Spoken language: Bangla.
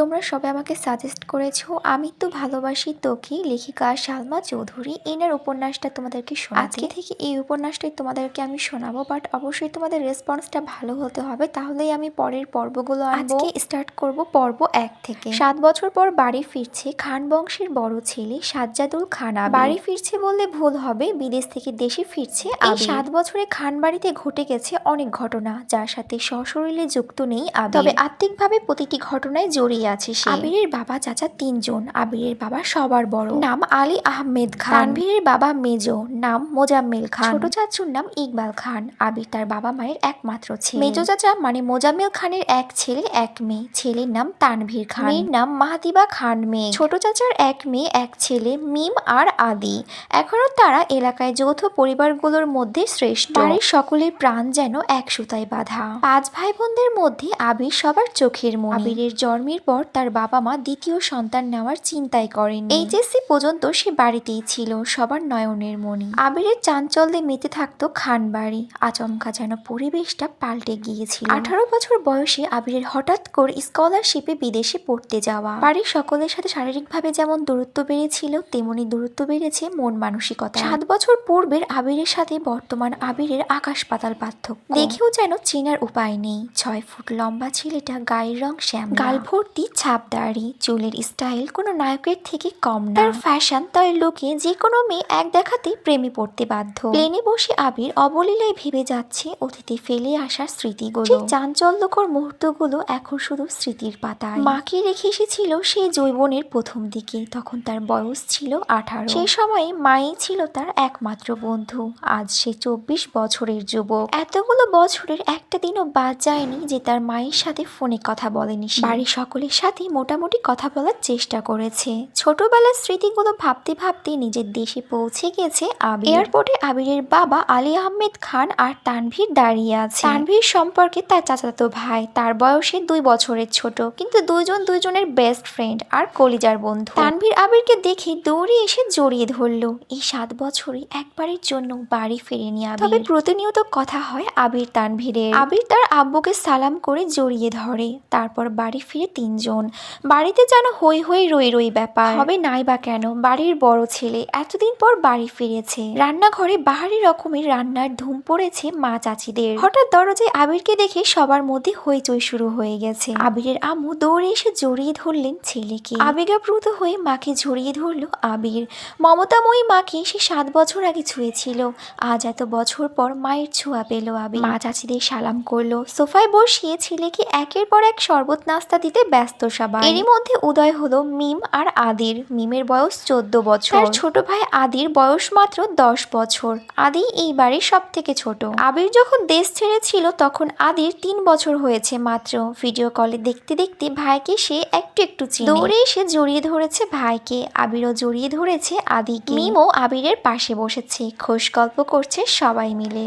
তোমরা সবাই আমাকে সাজেস্ট করেছ। আমি তো ভালোবাসি তোকে লেখিকা সালমা চৌধুরী। এনার উপন্যাসটা তোমাদেরকে আজকে থেকে এই উপন্যাসটাই তোমাদেরকে আমি শোনাবো বাট অবশ্যই তোমাদের রেসপন্সটা ভালো হতে হবে। তাহলেই আমি পরের পর্বগুলো আজকে স্টার্ট করব পর্ব এক থেকে। সাত বছর পর বাড়ি ফিরছে খান বংশের বড় ছেলে সাজ্জাদুল খান বাড়ি ফিরছে বললে ভুল হবে বিদেশ থেকে দেশে ফিরছে এই সাত বছরে খান বাড়িতে ঘটে গেছে অনেক ঘটনা যার সাথে সশরীরে যুক্ত নেই তবে আত্মিকভাবে প্রতিটি ঘটনায় জড়িয়ে আছে সে। আবিরের বাবা চাচা তিনজন আবিরের বাবা সবার বড়। নাম আলী আহমেদ খান। তানভীরের বাবা মেজো নাম মোজাম্মেল খান। ছোট চাচুর নাম ইকবাল খান। আবির তার বাবা মায়ের একমাত্র ছেলে। মেজো চাচা মানে মোজাম্মেল খানের এক ছেলে এক মেয়ে। ছেলের নাম তানভীর খান। মেয়ের নাম মাহাতিবা খান মেয়ে। ছোট চাচার এক মেয়ে এক ছেলে মিম আর আদি। এখনও তারা এলাকায় যৌথ পরিবারগুলোর মধ্যে শ্রেষ্ঠ। বাড়ির সকলের প্রাণ যেন এক সুতায় বাঁধা। পাঁচ ভাই বোনদের মধ্যে আবির সবার চোখের মনি। আবিরের জন্মের পর তার বাবা মা দ্বিতীয় সন্তান নেওয়ার চিন্তাই করেন এইচএসসি পর্যন্ত সে বাড়িতেই ছিল, সবার নয়নের মনি আবিরের চাঞ্চল্যে মেতে থাকতো খান বাড়ি। আচমকা যেন পরিবেশটা পাল্টে গিয়েছিল। আঠারো বছর বয়সে আবিরের হঠাৎ করে স্কলারশিপে বিদেশে পড়তে যাওয়া। বাড়ির সকলের সাথে শারীরিকভাবে যেমন দূরত্ব বেড়েছিল, তেমনি দূরত্ব বেড়েছে মন মানসিকতা সাত বছর পূর্বের আবিরের সাথে বর্তমান আবিরের আকাশ পাতাল পার্থক্য। দেখেও যেন চেনার উপায় নেই। ছয় ফুট লম্বা ছেলেটা গায়ের রং শ্যাম গাল ভর্তি ছাপ দাড়ি চুলের স্টাইল কোনো নায়কের থেকে কম না। তার ফ্যাশন তার লোকে যে কোনো মেয়ে এক দেখাতে প্রেমে পড়তে বাধ্য। প্লেনে বসে আবির অবলীলায় ভেবে যাচ্ছে অতীতে ফেলে আসার স্মৃতিগুলো। চাঞ্চল্যকর মুহূর্তগুলো এখন শুধু স্মৃতির পাতায়। মাকে রেখে এসেছিল সেই জৈবনের প্রথম দিকে তখন তার বয়স ছিল আঠারো। সেই সময়ে মাই ছিল তার একমাত্র বন্ধু। আজ সে চব্বিশ বছরের যুবক। এতগুলো বছরের একটা দিনও বাদ যায়নি যে তার মায়ের সাথে ফোনে কথা বলেনি। বাড়ির সকলের সাথে মোটামুটি কথা বলার চেষ্টা করেছে। ছোটবেলার স্মৃতিগুলো ভাবতে ভাবতে নিজের দেশে পৌঁছে গেছে আবির। এয়ারপোর্টে আবিরের বাবা আলী আহমেদ খান আর তানভীর দাঁড়িয়ে আছে। তানভীর সম্পর্কে তার চাচাতো ভাই, তার বয়সে দুই বছরের ছোট, কিন্তু দুইজন দুইজনের বেস্ট ফ্রেন্ড আর কলিজার বন্ধু। তানভীর আবিরকে দেখে দৌড়ে এসে জড়িয়ে ধরল। এই সাত বছরে একবারের জন্য বাড়ি ফেরেনি আবির। তবে প্রতিনিয়ত কথা হয় আবির তানভীরের। আবির তার আব্বুকে সালাম করে জড়িয়ে ধরে, তারপর বাড়ি ফিরে তিনজন। বাড়িতে যেন হই হই রই রই ব্যাপার। হবে নাই বা কেন? বাড়ির বড় ছেলে এতদিন পর বাড়ি ফিরেছে। রান্নাঘরে বাহারি রকমের রান্নার ধুম পড়েছে মা চাচিদের। হঠাৎ দরজায় আবিরকে দেখে সবার মধ্যে হইচই শুরু হয়ে গেছে। আবিরের আম্মু দৌড়ে এসে জড়িয়ে ধরলেন ছেলেকে। আবেগাপ্রুত হয়ে মাকে জড়িয়ে ধরলো আবির। মমতাময়ী মাকে সে সাত বছর আগে ছুঁয়েছিল। আজ এত বছর পর মায়ের ছোঁয়া পেল আবির। মা চাচিদের সালাম করল। সোফায় বসিয়ে ছেলেকে একের পর এক শরবত নাস্তা দিতে ব্যস্ত সবাই। এরই মধ্যে উদয় হলো মিম আর আদির। মিমের বয়স চোদ্দ বছর। তার ছোট ভাই আদির বয়স মাত্র দশ বছর। আদি এই বাড়ির সব থেকে ছোট। আবির যখন দেশ ছেড়েছিল তখন আদির তিন বছর হয়েছে মাত্র। ভিডিও কলে দেখতে দেখতে ভাইকে সে একটু একটু চিনে। দৌড়ে এসে জড়িয়ে ধরেছে ভাইকে। আবিরও জড়িয়ে ধরেছে আদিকে। মিমও আবিরের পাশে বসেছে। খোশ গল্প করছে সবাই মিলে।